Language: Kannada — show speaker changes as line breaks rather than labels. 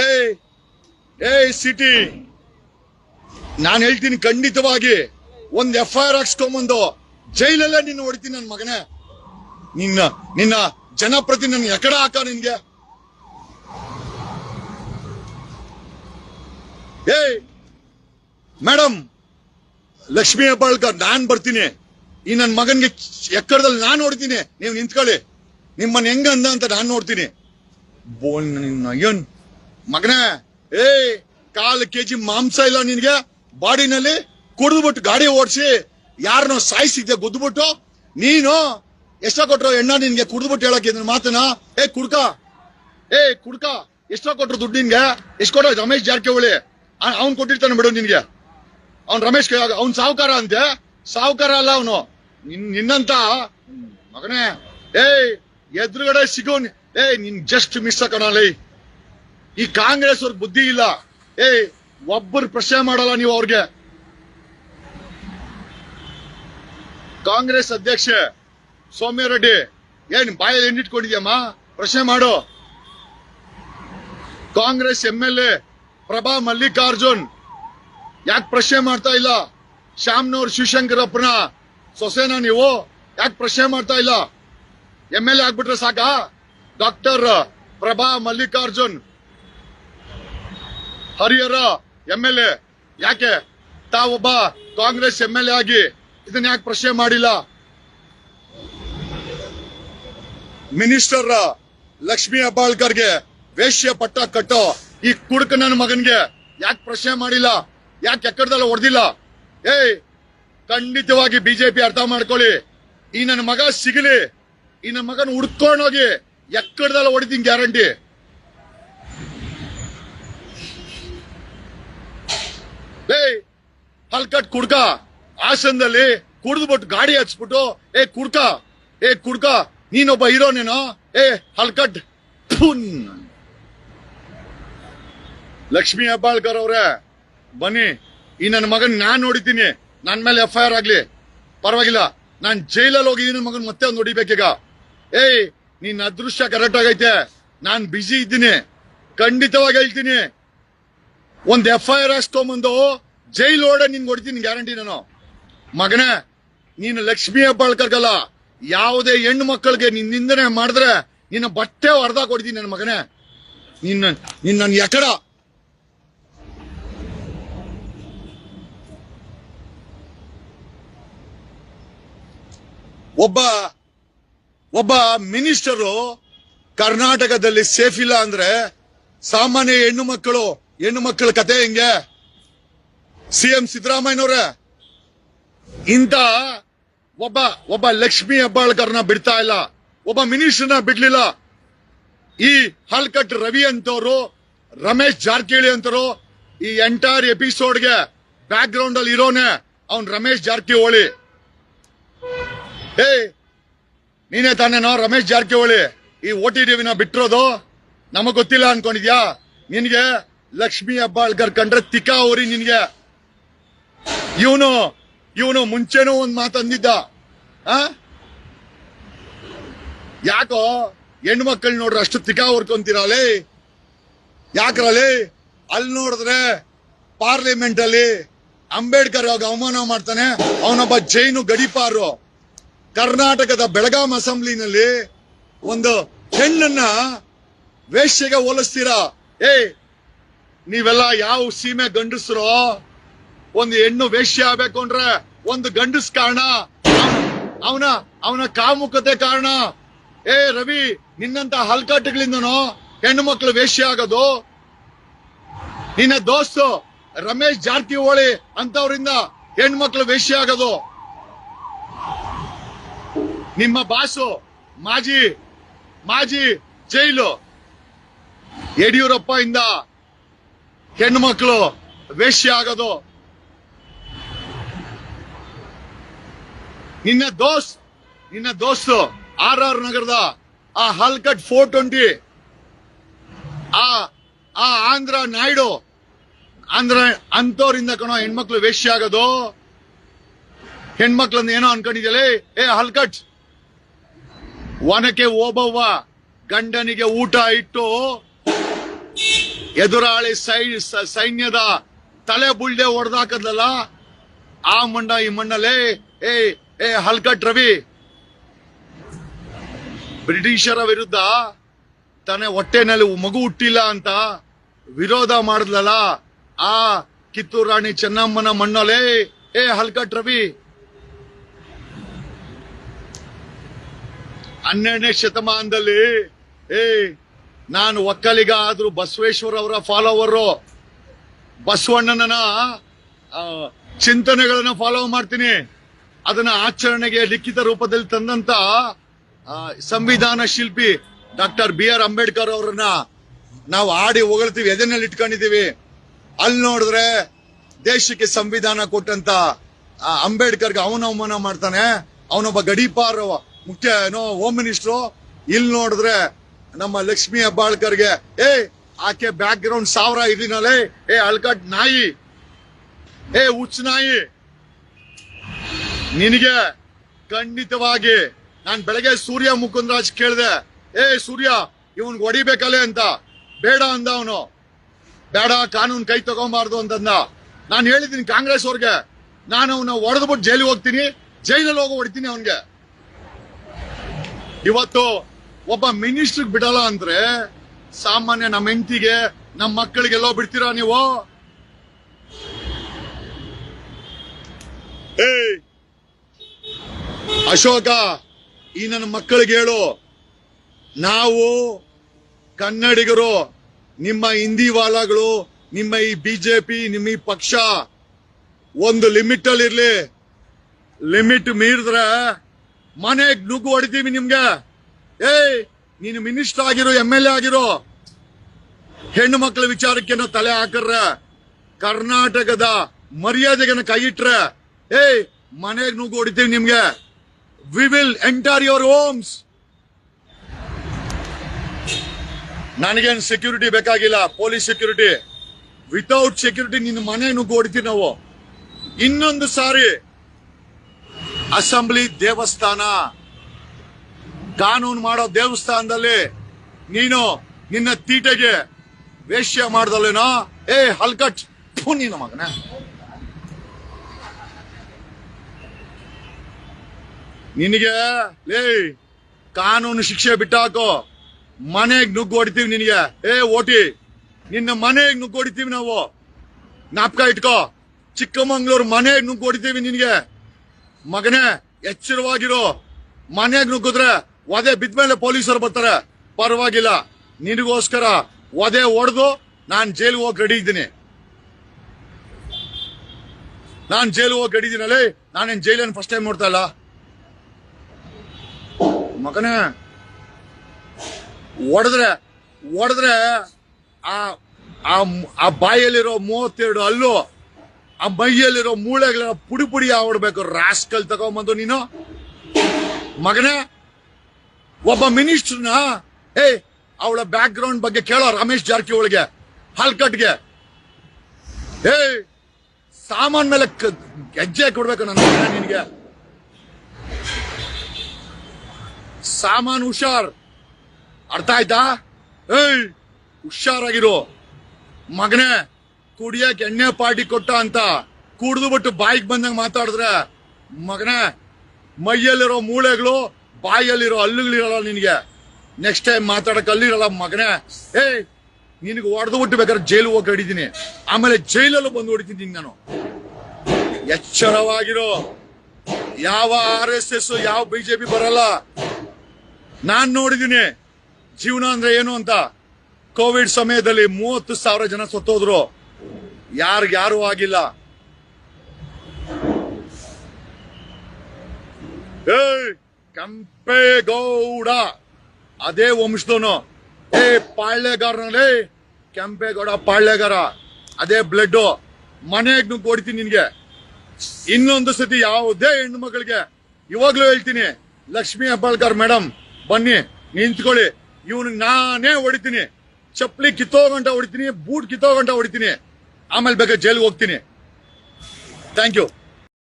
ಏಯ್ ಏಯ್ ಸಿಟಿ. ನಾನು ಹೇಳ್ತೀನಿ ಖಂಡಿತವಾಗಿ, ಒಂದ್ ಎಫ್ ಐ ಆರ್ ಹಾಕ್ಸ್ಕೊಂಬಂದು ಜೈಲಲ್ಲೇ ನಿನ್ನ ಹೊಡಿತೀನಿ ನನ್ನ ಮಗನೇ. ನಿನ್ನ ನಿನ್ನ ಜನಪ್ರತಿ ನನ್ನ ಎಕಡ ಹಾಕ ನಿನ್ಗೆ. ಏಯ್ ಮೇಡಮ್ ಲಕ್ಷ್ಮೀ ಹೆಬ್ಬಾಳ್ಕರ್, ನಾನ್ ಬರ್ತೀನಿ. ಈ ನನ್ನ ಮಗನ್ಗೆ ಎಕ್ಕಡದಲ್ಲಿ ನಾನ್ ನೋಡ್ತೀನಿ ನೀವು ನಿಂತ್ಕೊಳ್ಳಿ. ನಿಮ್ಮನ್ನ ಹೆಂಗ ಅಂದ ಅಂತ ನಾನ್ ನೋಡ್ತೀನಿ. ಬೋನ್ ನಿನ್ನ ಏನ್ ಮಗನೇ ಏ ಕಾಲು ಕೆಜಿ ಮಾಂಸ ಇಲ್ಲ ನಿನ್ಗೆ. ಬಾಡಿನಲ್ಲಿ ಕುಡಿದ್ಬಿಟ್ಟು ಗಾಡಿ ಓಡಿಸಿ ಯಾರನ್ನೋ ಸಾಯಿಸಿದ್ದೆ, ಗುದ್ದುಬಿಟ್ಟು. ನೀನು ಎಷ್ಟ ಕೊಟ್ರು ಎಣ್ಣ ನಿನ್ಗೆ, ಕುಡಿದ್ಬಿಟ್ಟು ಹೇಳಕ್ಕೆ ಇದನ್ನ ಮಾತನ ಏ ಕುಡ್ಕ. ಏ ಕುಡ್ಕ. ಎಷ್ಟ ಕೊಟ್ರು ದುಡ್ಡು ನಿನ್ಗೆ. ಎಷ್ಟು ಕೊಟ್ಟ ರಮೇಶ್ ಜಾರಕಿಹೊಳಿ. ಅವ್ನ್ ಕೊಟ್ಟಿರ್ತಾನೆ ಬಿಡು ನಿನ್ಗೆ. ಅವ್ನ್ ರಮೇಶ್ ಅವ್ನ್ ಸಾವುಕಾರ ಅಂತೆ. ಸಾವುಕಾರ ಅಲ್ಲ ಅವನು. ನಿನ್ನಂತ. ಮಗನೇ, ಏಯ್, ಎದುರುಗಡೆ ಸಿಗೋ ಏಯ್, ನಿನ್ ಜಸ್ಟ್ ಮಿಸ್ ಕಣಲೇ ಈ ಕಾಂಗ್ರೆಸ್ ಅವ್ರ ಬುದ್ಧಿ ಇಲ್ಲ. ಏ ಒಬ್ಬರು ಪ್ರಶ್ನೆ ಮಾಡಲ್ಲ ನೀವು ಅವ್ರಿಗೆ. ಕಾಂಗ್ರೆಸ್ ಅಧ್ಯಕ್ಷೆ ಸೌಮ್ಯ ರೆಡ್ಡಿ, ಏನ್ ಬಾಯಲ್ಲಿ ಎಣ್ಣಿಟ್ಕೊಂಡಿದ್ಯಮ್ಮ ಪ್ರಶ್ನೆ ಮಾಡು. Congress M L A Prabha Mallikarjun, ಯಾಕೆ ಪ್ರಶ್ನೆ ಮಾಡ್ತಾ ಇಲ್ಲ? ಶ್ಯಾಮ್ನವ್ರ ಶಿವಶಂಕರಪ್ಪನ ಸೊಸೇನಾ ನೀವು? ಯಾಕೆ ಪ್ರಶ್ನೆ ಮಾಡ್ತಾ ಇಲ್ಲ? ಎಂ ಎಲ್ ಎ ಆಗ್ಬಿಟ್ರೆ ಸಾಕಾ? Doctor Prabha Mallikarjun Harihara M L A ಯಾಕೆ? ತಾವೊಬ್ಬ ಕಾಂಗ್ರೆಸ್ ಎಂ ಎಲ್ ಎ ಆಗಿ ಇದನ್ನ ಯಾಕೆ ಪ್ರಶ್ನೆ ಮಾಡಿಲ್ಲ? ಮಿನಿಸ್ಟರ್ ಲಕ್ಷ್ಮಿ ಹೆಬ್ಬಾಳ್ಕರ್ಗೆ ವೇಶ್ಯ ಪಟ್ಟ ಕಟ್ಟೋ ಈ ಕುಡುಕ ನನ್ನ ಮಗನ್ಗೆ ಯಾಕೆ ಪ್ರಶ್ನೆ ಮಾಡಿಲ್ಲ? ಯಾಕೆ ಎಕ್ಕಡದಲ್ಲ ಹೊಡೆದಿಲ್ಲ? ಏಯ್, ಖಂಡಿತವಾಗಿ ಬಿಜೆಪಿ ಅರ್ಥ ಮಾಡ್ಕೊಳ್ಳಿ. ಈ ನನ್ನ ಮಗ ಸಿಗಲಿ. ಈ ನನ್ನ ಮಗನ ಹುಡ್ಕೊಂಡೋಗಿ ಎಕ್ಕಡದಲ್ಲ ಹೊಡಿತೀನಿ ಗ್ಯಾರಂಟಿ. ಏಯ್ ಹಲ್ಕಟ್ ಕುಡ್ಕ. ಹಾಸನದಲ್ಲಿ ಕುಡಿದ್ಬಿಟ್ಟು ಗಾಡಿ ಹಚ್ಬಿಟ್ಟು, ಏ, ಕುಡ್ಕ. ಏ, ಕುಡ್ಕ. ನೀನೊಬ್ಬ ಹೀರೋನೇನೋ ಏ ಹಲ್ಕಟ್ ಪುನ್ ಲಕ್ಷ್ಮೀ ಹೆಬ್ಬಾಳ್ಕರ್ ಅವ್ರೆ, ಬನ್ನಿ. ಈ ನನ್ನ ಮಗನ್ ನಾನ್ ನೋಡಿದ್ದೀನಿ. ನನ್ನ ಮೇಲೆ ಎಫ್ ಐ ಆರ್ ಆಗ್ಲಿ. ಪರವಾಗಿಲ್ಲ. ನಾನ್ ಜೈಲಲ್ಲಿ ಹೋಗಿ ನನ್ನ ಮಗನ್ ಮತ್ತೆ ಒಂದು ಹೊಡಿಬೇಕೀಗ. ಏಯ್, ನಿನ್ನ ಅದೃಶ್ಯ ಕರೆಕ್ಟ್ ಆಗೈತೆ. ನಾನ್ ಬಿಜಿ ಇದ್ದೀನಿ. ಖಂಡಿತವಾಗಿ ಹೇಳ್ತೀನಿ. ಒಂದ್ ಎಫ್ ಐ ಆರ್ ತೊಗೊಂಬಂದು ಜೈಲ್ ಓಡ ನಿನ್ ಹೊಡಿತೀನಿ ಗ್ಯಾರಂಟಿ ನಾನು. ಮಗನೇ, ನೀನು ಲಕ್ಷ್ಮೀ ಹೆಬ್ಬಾಳ್ಕರ್ಗಲ್ಲ ಯಾವುದೇ ಹೆಣ್ಣು ಮಕ್ಕಳಿಗೆ ನಿನ್ ನಿಂದನೆ ಮಾಡಿದ್ರೆ ನಿನ್ನ ಬಟ್ಟೆ ಹೊಡೆದ ಕೊಡ್ತೀನಿ ನನ್ನ ಮಗನೇ. ನಿನ್ನ ನಿನ್ನ ನನ್ ಎಕಡ. ಒಬ್ಬ ಒಬ್ಬ ಮಿನಿಸ್ಟರು ಕರ್ನಾಟಕದಲ್ಲಿ ಸೇಫ್ ಇಲ್ಲ ಅಂದ್ರೆ ಸಾಮಾನ್ಯ ಹೆಣ್ಣು ಮಕ್ಕಳು ಹೆಣ್ಣು ಮಕ್ಕಳ ಕತೆ ಹೆಂಗೆ? ಸಿಎಂ ಸಿದ್ದರಾಮಯ್ಯನವ್ರೆ ಇಂತ ಒಬ್ಬ ಒಬ್ಬ ಲಕ್ಷ್ಮಿ ಹೆಬ್ಬಾಳ್ಕರ್ನ ಬಿಡ್ತಾ ಇಲ್ಲ, ಒಬ್ಬ ಮಿನಿಸ್ಟರ್ನ ಬಿಡ್ಲಿಲ್ಲ. ಈ ಹಲ್ಕಟ್ ರವಿ ಅಂತವ್ರು, ರಮೇಶ್ ಜಾರಕಿಹೊಳಿ ಅಂತರು ಈ ಎಂಟೈರ್ ಎಪಿಸೋಡ್ಗೆ ಬ್ಯಾಕ್ ಗ್ರೌಂಡ್ ಅಲ್ಲಿ ಇರೋನೆ ಅವನ್ ರಮೇಶ್ ಜಾರಕಿಹೊಳಿ. ಏ ನೀನೇ ತಾನೇನೋ ರಮೇಶ್ ಜಾರಕಿಹೊಳಿ? ಈ ಓ ಟಿ ಟಿವಿನ ಬಿಟ್ಟಿರೋದು ನಮಗ್ ಗೊತ್ತಿಲ್ಲ ಅನ್ಕೊಂಡಿದ್ಯಾ? ನಿನ್ಗೆ ಲಕ್ಷ್ಮಿ ಅಬ್ಬಾಳ್ಕರ್ ಕಂಡ್ರೆ ತಿಕಾ ಅವ್ರಿ ನಿನ್ಗೆ. ಇವನು ಇವನು ಮುಂಚೆನೂ ಒಂದ್ ಮಾತಂದಿದ್ದ ಆ? ಯಾಕೋ ಹೆಣ್ಮಕ್ಳು ನೋಡ್ರಿ ಅಷ್ಟು ತಿಕಾ ಹೊರ್ಕೊಂತೀರಲೇ? ಯಾಕ್ರಲ್ಲಿ ಅಲ್ಲಿ ನೋಡಿದ್ರೆ ಪಾರ್ಲಿಮೆಂಟ್ ಅಲ್ಲಿ ಅಂಬೇಡ್ಕರ್ ಅವಾಗ ಅವಮಾನ ಮಾಡ್ತಾನೆ. ಅವನೊಬ್ಬ ಜೈನು ಗಡಿಪಾರು. ಕರ್ನಾಟಕದ ಬೆಳಗಾಂ ಅಸೆಂಬ್ಲಿನಲ್ಲಿ ಒಂದು ಹೆಣ್ಣನ್ನ ವೇಶ್ಯೆಗೆ ಹೋಲಿಸ್ತೀರಾ? ಏ ನೀವೆಲ್ಲ ಯಾವ ಸೀಮೆ ಗಂಡಸ್ರೋ, ಒಂದು ಹೆಣ್ಣು ವೇಶ್ಯ ಆಗ್ಬೇಕು ಅಂದ್ರೆ ಒಂದು ಗಂಡಸ್ ಕಾರಣ. ಅವನ ಅವನ ಕಾಮುಖತೆ ಕಾರಣ. ಏ ರವಿ, ನಿನ್ನಂತ ಹಲ್ಕಟ್ಟುಗಳಿಂದನೋ ಹೆಣ್ಣು ಮಕ್ಕಳು ವೇಶ್ಯ ಆಗೋದು? ನಿನ್ನ ದೋಸ್ತು ರಮೇಶ್ ಜಾರಕಿಹೊಳಿ ಅಂತವರಿಂದ ಹೆಣ್ಮಕ್ಳು ವೇಶ್ಯ ಆಗೋದು? ನಿಮ್ಮ ಬಾಸು ಮಾಜಿ ಮಾಜಿ ಜೈಲು. ಯಡಿಯೂರಪ್ಪ ಇಂದ ಹೆಣ್ಮಕ್ಳು ವೇಶ್ಯ ಆಗೋದು. ನಿನ್ನ ದೋಸ್, ನಿನ್ನ ದೋಸ್ತು ಆರ್ ಆರ್ ನಗರದ ಆ ಹಲ್ಕಟ್ ಫೋರ್ ಟ್ವೆಂಟಿ, ಆ ಆ ಆಂಧ್ರ ನಾಯ್ಡು, ಆಂಧ್ರ ಅಂತೋರಿಂದ ಕಣೋ ಹೆಣ್ಮಕ್ಳು ವೇಶ್ಯ ಆಗೋದು. ಹೆಣ್ಮಕ್ಳನ್ನ ಏನೋ ಅನ್ಕೊಂಡಿದ್ಯಲೇ ಏ ಹಲ್ಕಟ್ ಒನಕೆ ಓಬವ್ವ ಗಂಡನಿಗೆ ಊಟ ಇಟ್ಟು ಎದುರಾಳಿ ಸೈ ಸೈನ್ಯದ ತಲೆ ಬುಳ್ಳೆ ಹೊಡೆದಾಕದ್ಲಲ್ಲ, ಆ ಮಣ್ಣ, ಈ ಮಣ್ಣಲ್ಲೇ, ಏ ಏ, ಹಲ್ಕಟ್ ರವಿ. ಬ್ರಿಟಿಷರ ವಿರುದ್ಧ ತನ್ನ ಹೊಟ್ಟೆನಲ್ಲಿ ಮಗು ಹುಟ್ಟಿಲ್ಲ ಅಂತ ವಿರೋಧ ಮಾಡಿದ್ಲಲ್ಲ, ಆ ಕಿತ್ತೂರು ರಾಣಿ ಚೆನ್ನಮ್ಮನ ಮಣ್ಣಲ್ಲೇ, ಏ, ಹಲ್ಕಟ್ ರವಿ. ಹನ್ನೆರಡನೇ ಶತಮಾನದಲ್ಲಿ, ಏ ನಾನು ಒಕ್ಕಲಿಗ ಆದರೂ ಬಸವೇಶ್ವರ ಅವರ ಫಾಲೋವರು ಬಸವಣ್ಣನ ಚಿಂತನೆಗಳನ್ನ ಫಾಲೋ ಮಾಡ್ತೀನಿ. ಅದನ್ನ ಆಚರಣೆಗೆ ಲಿಖಿತ ರೂಪದಲ್ಲಿ ತಂದಂತ ಸಂವಿಧಾನ ಶಿಲ್ಪಿ ಡಾಕ್ಟರ್ ಬಿ ಆರ್ ಅಂಬೇಡ್ಕರ್ ಅವರನ್ನ ನಾವು ಆಡಿ ಹೊಗಳ್ತೀವಿ, ಎದೆನಲ್ಲಿ ಇಟ್ಕೊಂಡಿದೀವಿ ಅಲ್ಲಿ ನೋಡಿದ್ರೆ ದೇಶಕ್ಕೆ ಸಂವಿಧಾನ ಕೊಟ್ಟಂತ ಅಂಬೇಡ್ಕರ್ಗೆ ಅವನ ಅವಮಾನ ಮಾಡ್ತಾನೆ. ಅವನೊಬ್ಬ ಗಡೀಪಾರ್ ಮುಖ್ಯ, ಏನೋ ಹೋಮ್ ಮಿನಿಸ್ಟ್ರು ಇಲ್ಲಿ ನೋಡಿದ್ರೆ ನಮ್ಮ ಲಕ್ಷ್ಮಿ ಹೆಬ್ಬಾಳ್ಕರ್ಗೆ, ಏ, ಆಕೆ ಬ್ಯಾಕ್ ಗ್ರೌಂಡ್ ಸಾವಿರ ಇದೀನಲ್ಲೇ, ಏ ಅಳ್ಕಟ್ ನಾಯಿ, ಏ, ಹುಚ್ಚ ನಾಯಿ. ನಿನಗೆ ಖಂಡಿತವಾಗಿ ನಾನ್ ಬೆಳಗ್ಗೆ ಸೂರ್ಯ ಮುಕುಂದರಾಜ್ ಕೇಳ್ದೆ, ಏ, ಸೂರ್ಯ, ಇವನ್ಗೆ ಹೊಡಿಬೇಕಲ್ಲೇ ಅಂತ. ಬೇಡ ಅಂದ ಅವನು. ಬೇಡ, ಕಾನೂನು ಕೈ ತಗೊಂಬಾರ್ದು ಅಂತಂದ ನಾನು ಹೇಳಿದ್ದೀನಿ ಕಾಂಗ್ರೆಸ್ ಅವ್ರಿಗೆ, ನಾನು ಅವನ ಹೊಡೆದ್ಬಿಟ್ಟು ಜೈಲಿಗೆ ಹೋಗ್ತೀನಿ, ಜೈಲಲ್ಲಿ ಹೋಗಿ ಹೊಡಿತೀನಿ ಅವನ್ಗೆ. ಇವತ್ತು ಒಬ್ಬ ಮಿನಿಸ್ಟರ್ ಬಿಡಲ್ಲ ಅಂದ್ರೆ ಸಾಮಾನ್ಯ ನಮ್ಮ ಹೆಂಡತಿಗೆ, ನಮ್ಮ ಮಕ್ಕಳಿಗೆಲ್ಲೋ ಬಿಡ್ತೀರಾ ನೀವು? ಏಯ್! ಅಶೋಕ, ಈ ನನ್ನ ಮಕ್ಕಳಿಗೆ ಹೇಳು. ನಾವು ಕನ್ನಡಿಗರು, ನಿಮ್ಮ ಹಿಂದಿ ವಾಲಾಗಳು, ನಿಮ್ಮ ಈ ಬಿಜೆಪಿ, ನಿಮ್ಮ ಈ ಪಕ್ಷ, ಒಂದು ಲಿಮಿಟ್ ಅಲ್ಲಿ ಇರ್ಲಿ. ಲಿಮಿಟ್ ಮೀರಿದ್ರೆ ಮನೆಗ್ ನುಗ್ಗು ಹೊಡಿತೀವಿ ನಿಮ್ಗೆ. ಏಯ್, ನೀನು ಮಿನಿಸ್ಟರ್ ಆಗಿರೋ ಎಂ ಎಲ್ ಎ ಆಗಿರೋ. ಹೆಣ್ಣು ಮಕ್ಕಳ ವಿಚಾರಕ್ಕೆ ತಲೆ ಹಾಕರ್ರೆ. ಕರ್ನಾಟಕದ ಮರ್ಯಾದೆಗೆ ಕೈ ಇಟ್ರೆ. ಏಯ್, ಮನೆಗೆ ನುಗ್ಗು ಹೊಡಿತೀವಿ ನಿಮ್ಗೆ. We will enter your homes ನನಗೇನು ಸೆಕ್ಯೂರಿಟಿ ಬೇಕಾಗಿಲ್ಲ ಪೊಲೀಸ್ ಸೆಕ್ಯೂರಿಟಿ ವಿತೌಟ್ ಸೆಕ್ಯೂರಿಟಿ ನಿನ್ನ ಮನೆ ನುಗ್ಗು ಹೊಡಿತೀವಿ ನಾವು. ಇನ್ನೊಂದು ಸಾರಿ, ಅಸೆಂಬ್ಲಿ ದೇವಸ್ಥಾನ. ಕಾನೂನು ಮಾಡೋ ದೇವಸ್ಥಾನದಲ್ಲಿ ನೀನು ನಿನ್ನ ತೀಟೆಗೆ ವೇಶ್ಯ ಮಾಡ್ದಲ್ಲೇನೋ? ಏ, ಹಲ್ಕಟ್. ನೀನು ಮಗನ. ನಿನಗೆ, ಲೇ, ಕಾನೂನು ಶಿಕ್ಷೆ ಬಿಟ್ಟಾಕೋ. ಮನೆಗ್ ನುಗ್ಗು ಹೊಡಿತೀವಿ ನಿನಗೆ. ಏ, ಓಟಿ, ನಿನ್ನ ಮನೆಗ್ ನುಗ್ಗು ಹೊಡಿತೀವಿ ನಾವು. ನಾಪ್ಕ ಇಟ್ಕೋ. ಚಿಕ್ಕಮಂಗ್ಳೂರ್ ಮನೆಗ್ ನುಗ್ಗು ಹೊಡಿತೀವಿ ನಿನಗೆ. ಮಗನೇ, ಎಚ್ಚರವಾಗಿರೋ. ಮನೆಗ್ ನುಗ್ಗಿದ್ರೆ ಒದೆ ಬಿದ್ಮೇಲೆ ಪೊಲೀಸರು ಬರ್ತಾರೆ. ಪರವಾಗಿಲ್ಲ. ನಿನಗೋಸ್ಕರ ಒದೆ ಹೊಡೆದು ನಾನ್ ಜೈಲಿಗೆ ಹೋಗಿ ರೆಡಿ ಇದ್ದೀನಿ. ನಾನ್ ಜೈಲಿಗೆ ಹೋಗಿ ನಾನು ನಾನೇನ್ ಜೈಲನ್ನು ಫಸ್ಟ್ ಟೈಮ್ ನೋಡ್ತಾ ಇಲ್ಲ. ಮಗನೇ, ಹೊಡೆದ್ರೆ ಹೊಡೆದ್ರೆ ಆ ಬಾಯಲ್ಲಿರೋ ಮೂವತ್ತೆರಡು ಅಲ್ಲು ಆ ಮೈಯಲ್ಲಿರೋ ಮೂಳೆಗಳ ಪುಡಿ ಪುಡಿ ಆಡ್ಬೇಕು ರಾಸ್ಕಲ್ ತಗೊಂಬಂದು ನೀನು. ಮಗನೇ ಒಬ್ಬ ಮಿನಿಸ್ಟರ್ನ ಏ ಅವಳ ಬ್ಯಾಕ್ ಗ್ರೌಂಡ್ ಬಗ್ಗೆ ಕೇಳೋ ರಮೇಶ್ ಜಾರಕಿಹೊಳಿಗೆ, ಹಲ್ಕಟ್ಗೆ. ಏ ಸಾಮಾನ್ ಮೇಲೆ ಹೆಜ್ಜೆ ಕೊಡ್ಬೇಕು ನನ್ನ ನಿನ್ಗೆ. ಸಾಮಾನ್ ಹುಷಾರ್. ಅರ್ಥ ಆಯ್ತಾ? ಏಯ್, ಹುಷಾರಾಗಿರು. ಮಗನೇ, ಕುಡಿಯಕ್ ಎಣ್ಣೆ ಪಾರ್ಟಿ ಕೊಟ್ಟ ಅಂತ ಕುಡ್ದು ಬಿಟ್ಟು ಬಾಯಿಗೆ ಬಂದಂಗ ಮಾತಾಡಿದ್ರೆ, ಮಗನೇ, ಮೈಯಲ್ಲಿರೋ ಮೂಳೆಗಳು ಬಾಯಲ್ಲಿರೋ ಹಲ್ಲುಗಳಿರಲ್ಲ ನಿನಗೆ ನೆಕ್ಸ್ಟ್ ಟೈಮ್ ಮಾತಾಡಕ್ ಅಲ್ಲಿರಲ್ಲ ಮಗನೇ. ಏಯ್, ನಿನಗೆ ಹೊಡೆದು ಬಿಟ್ಟು ಬೇಕಾದ್ರೆ ಜೈಲು ಹೋಗಿ ಆಮೇಲೆ ಜೈಲಲ್ಲೂ ಬಂದು ಹೊಡಿತೀನಿ ನಾನು. ಎಚ್ಚರವಾಗಿರೋ. ಯಾವ ಆರ್ ಎಸ್ ಎಸ್ ಯಾವ ಬಿಜೆಪಿ ಬರಲ್ಲ. ನಾನ್ ನೋಡಿದೀನಿ. ಜೀವನ ಅಂದ್ರೆ ಏನು ಅಂತ. ಕೋವಿಡ್ ಸಮಯದಲ್ಲಿ ಮೂವತ್ತು ಸಾವಿರ ಜನ ಸತ್ತೋದ್ರು. ಯಾರು ಆಗಿಲ್ಲ. ಏಯ್ ಕೆಂಪೇಗೌಡ. ಅದೇ ವಂಶದವನು. ಏ ಪಾಳ್ಯಗಾರನಲ್ಲಿ. ಕೆಂಪೇಗೌಡ ಪಾಳ್ಯಗಾರ. ಅದೇ ಬ್ಲಡ್ ಮನೆಗ್ ಹೊಡಿತೀನಿ ನಿನ್ಗೆ. ಇನ್ನೊಂದು ಸತಿ ಯಾವುದೇ ಹೆಣ್ಣು ಮಗಳಿಗೆ ಇವಾಗ್ಲೂ ಹೇಳ್ತೀನಿ, ಲಕ್ಷ್ಮೀ ಹೆಬ್ಬಾಳ್ಕರ್ ಮೇಡಮ್ ಬನ್ನಿ, ನಿಂತ್ಕೊಳ್ಳಿ. ಇವನ್ ನಾನೇ ಹೊಡಿತೀನಿ. ಚಪ್ಪಲಿ ಕಿತ್ತೋ ಗಂಟ ಹೊಡಿತೀನಿ, ಬೂಟ್ ಕಿತ್ತೋ ಗಂಟ ಹೊಡಿತೀನಿ. ಆಮೇಲೆ ಬೇಕಾದ್ರೆ ಜೈಲ್ಗೆ ಹೋಗ್ತೀನಿ. Thank you